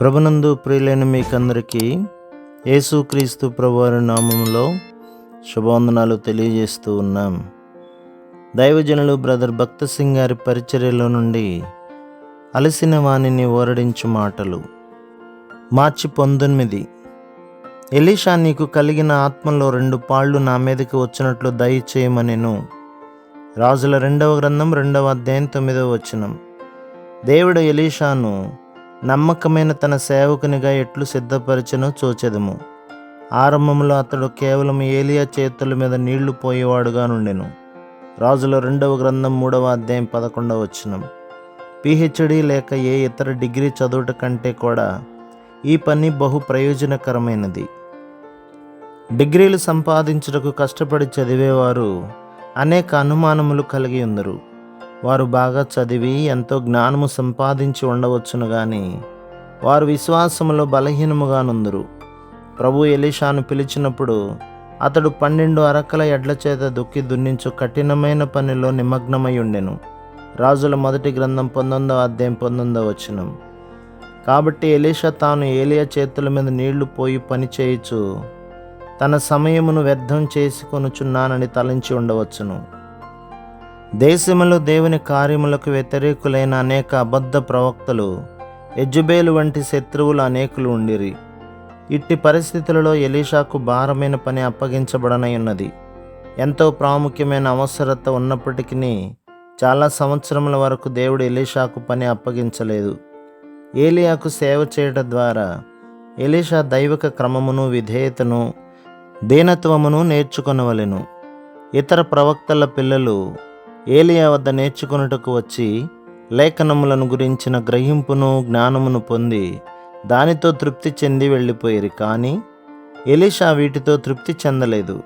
ప్రభునందు ప్రియులైన మీకందరికీ యేసుక్రీస్తు ప్రభువారి నామంలో శుభవందనాలు తెలియజేస్తూ ఉన్నాం. దైవజనులు బ్రదర్ భక్త సింగ్ గారి పరిచర్యలో నుండి అలసిన వాణిని ఓరడించు మాటలు. మార్చి పంతొమ్మిది. ఎలీషా నీకు కలిగిన ఆత్మలో రెండు పాళ్ళు నా మీదకి వచ్చినట్లు దయచేయమనెను. రాజుల రెండవ గ్రంథం రెండవ అధ్యాయం తొమ్మిదవ వచనం. దేవుడు ఎలీషాను నమ్మకమైన తన సేవకునిగా ఎట్లు సిద్ధపరిచనో చూచెదము. ఆరంభంలో అతడు కేవలం ఏలియా చేతుల మీద నీళ్ళు పోయేవాడుగా నుండెను. రాజుల రెండవ గ్రంథం మూడవ అధ్యాయం పదకొండవ వచనం. పిహెచ్డి లేక ఏ ఇతర డిగ్రీ చదువుట కంటే కూడా ఈ పని బహు ప్రయోజనకరమైనది. డిగ్రీలు సంపాదించుటకు కష్టపడి చదివేవారు అనేక అనుమానములు కలిగి ఉందరు. వారు బాగా చదివి ఎంతో జ్ఞానము సంపాదించి ఉండవచ్చును గాని వారు విశ్వాసములో బలహీనముగానుందరు. ప్రభు ఎలీషాను పిలిచినప్పుడు అతడు పన్నెండు అరకల ఎడ్ల చేత దుక్కి దున్నించు కఠినమైన పనిలో నిమగ్నమై ఉండెను రాజుల మొదటి గ్రంథం పంతొమ్మిదవ అధ్యాయం పంతొమ్మిదవ వచనం. కాబట్టి ఎలీషా తాను ఏలియా చేతుల మీద నీళ్ళు పోయి పని చేయుచు తన సమయమును వ్యర్థం చేసుకొనుచున్నానని తలంచి ఉండవచ్చును. దేశములో దేవుని కార్యములకు వ్యతిరేకులైన అనేక అబద్ధ ప్రవక్తలు ఎజ్జుబేలు వంటి శత్రువులు అనేకులు ఉండిరి. ఇట్టి పరిస్థితులలో ఎలీషాకు భారమైన పని అప్పగించబడనై ఉన్నది ఎంతో ప్రాముఖ్యమైన అవసరత ఉన్నప్పటికీ చాలా సంవత్సరముల వరకు దేవుడు ఎలీషాకు పని అప్పగించలేదు. ఏలియాకు సేవ చేయడం ద్వారా ఎలీషా దైవిక క్రమమును విధేయతను దీనత్వమును నేర్చుకొనవలెను. ఇతర ప్రవక్తల పిల్లలు ఏలియా వద్ద నేర్చుకొనుటకు వచ్చి లేఖనములను గురించిన గ్రహింపును జ్ఞానమును పొంది దానితో తృప్తి చెంది వెళ్ళిపోయారు. కానీ ఎలీషా వీటితో తృప్తి చెందలేదు.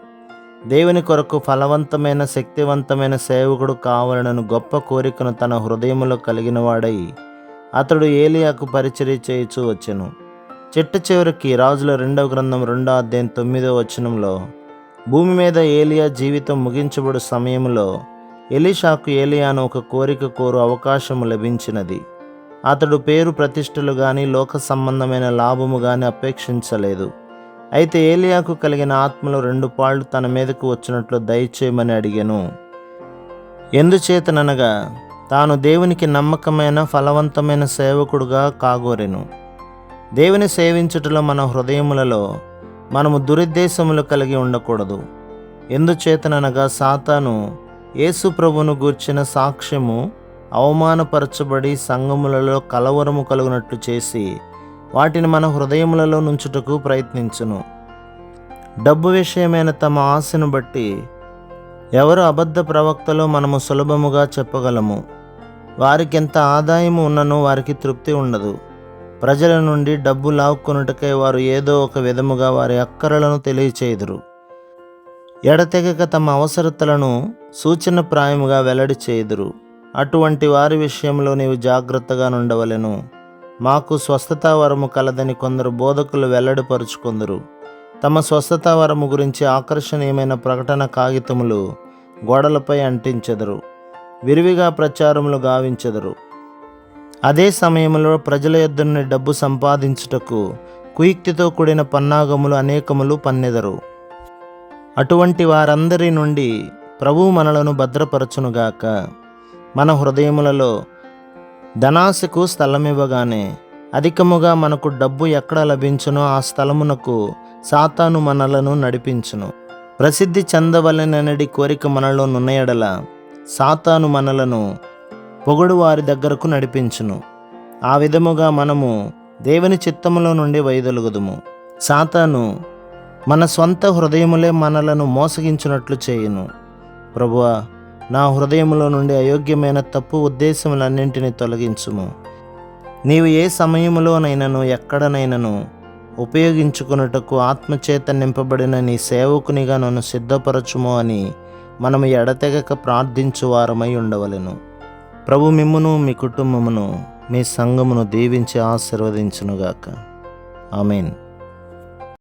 దేవుని కొరకు ఫలవంతమైన శక్తివంతమైన సేవకుడు కావాలనను గొప్ప కోరికను తన హృదయములో కలిగిన వాడై అతడు ఏలియాకు పరిచర్య చేయుచూ వచ్చెను. చిట్ట చివరికి రాజుల రెండవ గ్రంథం రెండో అధ్యాయం తొమ్మిదో వచనంలో భూమి మీద ఏలియా జీవితం ముగించబడు సమయంలో ఎలీషాకు ఏలియాను ఒక కోరిక కోరు అవకాశము లభించినది. అతడు పేరు ప్రతిష్టలు గాని లోక సంబంధమైన లాభము గాని అపేక్షించలేదు. అయితే ఏలియాకు కలిగిన ఆత్మలు రెండు పాళ్ళు తన మీదకు వచ్చినట్లు దయచేయమని అడిగాను. ఎందుచేతననగా తాను దేవునికి నమ్మకమైన ఫలవంతమైన సేవకుడుగా కాగోరెను. దేవుని సేవించుటలో మన హృదయములలో మనము దురుద్దేశములు కలిగి ఉండకూడదు. ఎందుచేతననగా సాతాను యేసుప్రభును గూర్చిన సాక్ష్యము అవమానపరచబడి సంఘములలో కలవరము కలుగునట్లు చేసి వాటిని మన హృదయములలో నుంచుటకు ప్రయత్నించును. డబ్బు విషయమైన తమ ఆశను బట్టి ఎవరు అబద్ధ ప్రవక్తలో మనము సులభముగా చెప్పగలము. వారికి ఎంత ఆదాయము ఉన్ననో వారికి తృప్తి ఉండదు. ప్రజల నుండి డబ్బు లాక్కొనుటకై వారు ఏదో ఒక విధముగా వారి అక్కరలను తెలియచేయుదురు. ఎడతెగక తమ అవసరతలను సూచన ప్రాయముగా వెల్లడి చేయుదురు. అటువంటి వారి విషయంలో నీవు జాగ్రత్తగా నుండవలెను. మాకు స్వస్థతా వరము కలదని కొందరు బోధకులు వెల్లడిపరుచుకుందరు. తమ స్వస్థతా వరము గురించి ఆకర్షణీయమైన ప్రకటన కాగితములు గోడలపై అంటించెదరు. విరివిగా ప్రచారములు గావించెదరు. అదే సమయంలో ప్రజల యొద్ద డబ్బు సంపాదించుటకు కుయుక్తితో కూడిన పన్నాగములు అనేకములు పన్నెదరు. అటువంటి వారందరి నుండి ప్రభు మనలను భద్రపరచునుగాక. మన హృదయములలో ధనాశకు స్థలమివ్వగానే అధికముగా మనకు డబ్బు ఎక్కడ లభించునో ఆ స్థలమునకు సాతాను మనలను నడిపించును. ప్రసిద్ధి చెందవలననడి కోరిక మనలో నున్నయడల సాతాను మనలను పొగడు వారి దగ్గరకు నడిపించును. ఆ విధముగా మనము దేవుని చిత్తములో నుండి వైదొలుగుదుము. సాతాను మన సొంత హృదయములే మనలను మోసగించినట్లు చేయును. ప్రభువా నా హృదయములో నుండి అయోగ్యమైన తప్పు ఉద్దేశములన్నింటినీ తొలగించుము. నీవు ఏ సమయములోనైనను ఎక్కడనైనను ఉపయోగించుకున్నటకు ఆత్మచేత నింపబడిన నీ సేవకునిగా నన్ను సిద్ధపరచుము అని మనము ఎడతెగక ప్రార్థించు వారమై ఉండవలెను. ప్రభు మిమ్మును మీ కుటుంబమును మీ సంఘమును దీవించి ఆశీర్వదించునుగాక. ఆమెన్.